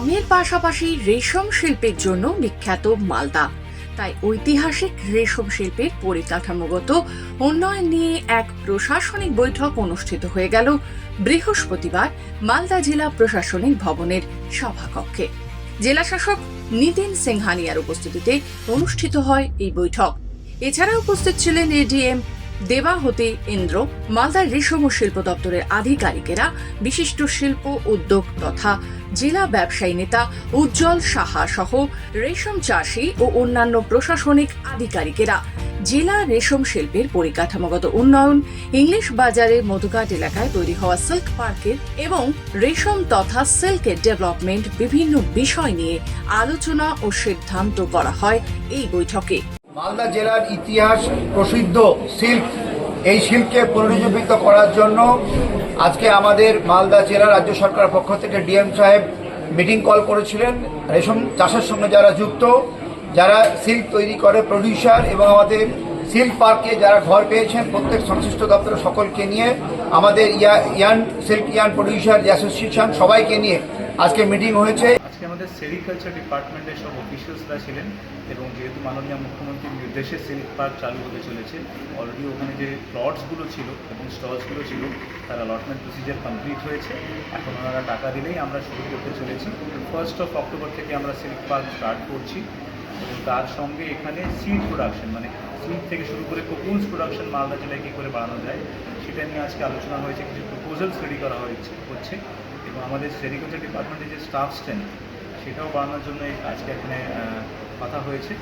আমের পাশাপাশি রেশম শিল্পের জন্য বিখ্যাত মালদা। তাই ঐতিহাসিক রেশম শিল্পের পরিকাঠামোগত উন্নয়ন নিয়ে এক প্রশাসনিক বৈঠক অনুষ্ঠিত হয়ে গেল বৃহস্পতিবার মালদা জেলা প্রশাসনিক ভবনের সভাকক্ষে। জেলাশাসক নিতিন সিংহানিয়ার উপস্থিতিতে অনুষ্ঠিত হয় এই বৈঠক। এছাড়া উপস্থিত ছিলেন এডিএম দেবাহতি ইন্দ্র, মালদার রেশম ও শিল্প দপ্তরের আধিকারিকেরা, বিশিষ্ট শিল্প উদ্যোগ তথা জেলা ব্যবসায়ী নেতা উজ্জ্বল সাহা সহ রেশম চাষি ও অন্যান্য প্রশাসনিক আধিকারিকেরা জেলা রেশম শিল্পের পরিকাঠামোগত উন্নয়ন, ইংলিশ বাজারে মধুঘাট এলাকায় তৈরি হওয়া সিল্ক পার্কের এবং রেশম তথা সিল্কের ডেভেলপমেন্ট বিভিন্ন বিষয় নিয়ে আলোচনা ও সিদ্ধান্ত করা হয় এই বৈঠকে। মালদা জেলার ইতিহাস প্রসিদ্ধ সিল্ক এই শিল্পকে পুনরুজ্জীবিত করার জন্য আজকে আমাদের মালদা জেলা রাজ্য সরকার পক্ষ থেকে ডিএম সাহেব মিটিং কল করেছিলেন। রেশম চাষের সঙ্গে যারা যুক্ত, যারা সিল্ক তৈরি করে, প্রডিউসার এবং আমাদের সিল্ক পার্কে যারা ঘর পেয়েছেন, প্রত্যেক সংশ্লিষ্ট দপ্তরের সকলকে নিয়ে আমাদের ইয়া, yarn, silk yarn producer association, সবাইকে নিয়ে আজকে মিটিং হয়েছে। আজকে আমাদের সেরিকালচার ডিপার্টমেন্টের সব অফিসিয়ালসরা ছিলেন এবং যেহেতু মাননীয় মুখ্যমন্ত্রীর নির্দেশে সিল্ক পার্ক চালু হতে চলেছে অলরেডি ওখানে যে প্লটসগুলো ছিল এবং স্টলসগুলো ছিল, তার অ্যালটমেন্ট প্রসিজার কমপ্লিট হয়েছে। এখন ওনারা টাকা দিলেই আমরা শুরু করতে চলেছি। ফার্স্ট অফ অক্টোবর থেকে আমরা সিল্ক পার্ক স্টার্ট করছি এবং তার সঙ্গে এখানে সিড প্রোডাকশন মানে সিড থেকে শুরু করে কোকুলস প্রোডাকশন মালদা জেলায় কী করে বাড়ানো যায়, সেটা নিয়ে আজকে আলোচনা হয়েছে, কিছু প্রপোজালস রেডি করা হয়েছে, হচ্ছে। এবং আমাদের সেরিকালচার ডিপার্টমেন্টের যে স্টাফ স্ট্রেন্থ সেটাও বাড়ানোর জন্য আজকে এখানে কথা হয়েছে।